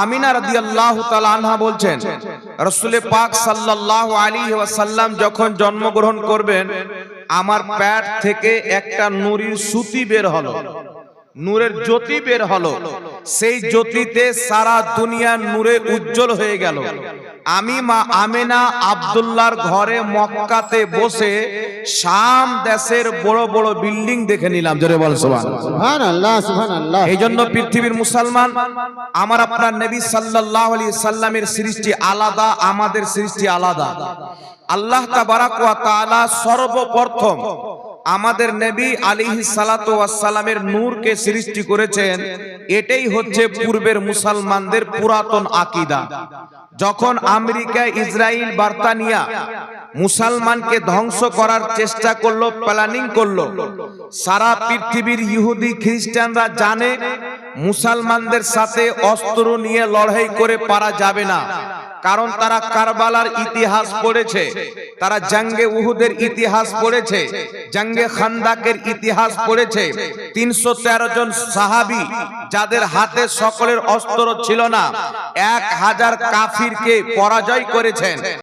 আমিনা রাদি আল্লাহ আনহা বলছেন, রসুল পাক সাল্লাহ আলী ওয়াসাল্লাম যখন জন্মগ্রহণ করবেন, আমার প্যাট থেকে একটা নুরির সুতি বের হলো, নূরের জ্যোতি বের হলো, সেই জ্যোতিতে সারা দুনিয়া নূরে উজ্জ্বল হয়ে গেল। আমি মা আমেনা আব্দুল্লাহর ঘরে মক্কাতে বসে শাম দেশের বড় বড় বিল্ডিং দেখে নিলাম জোরে বল সুবহানাল্লাহ এই জন্য পৃথিবীর মুসলমান আমার আপনার নবী সাল্লাল্লাহু আলাইহি সাল্লামের সৃষ্টি আলাদা আমাদের সৃষ্টি আলাদা। আল্লাহ তাবারাক ওয়া তাআলা সর্বপ্রথম আমাদের নবী আলাইহিস সালাতু ওয়াস সালামের নূরকে সৃষ্টি করেছেন এটাই হচ্ছে পূর্বের মুসলমানদের পুরাতন আকিদা। যখন আমেরিকা ইসরায়েল বার্তানিয়া মুসলমানকে ধ্বংস করার চেষ্টা করল, প্ল্যানিং করল, সারা পৃথিবীর ইহুদি খ্রিস্টানরা জানে মুসলমানদের সাথে অস্ত্র নিয়ে লড়াই করে পারা যাবে না। কারণ তারা কারবালার ইতিহাস পড়েছে তারা জাঙ্গে উহুদের ইতিহাস পড়েছে জাঙ্গে খান্দাকের ইতিহাস পড়েছে। তিনশো তেরো জন সাহাবি যাদের হাতে সকলের অস্ত্র ছিল না এক হাজার কাফিরকে পরাজয় করেছেন।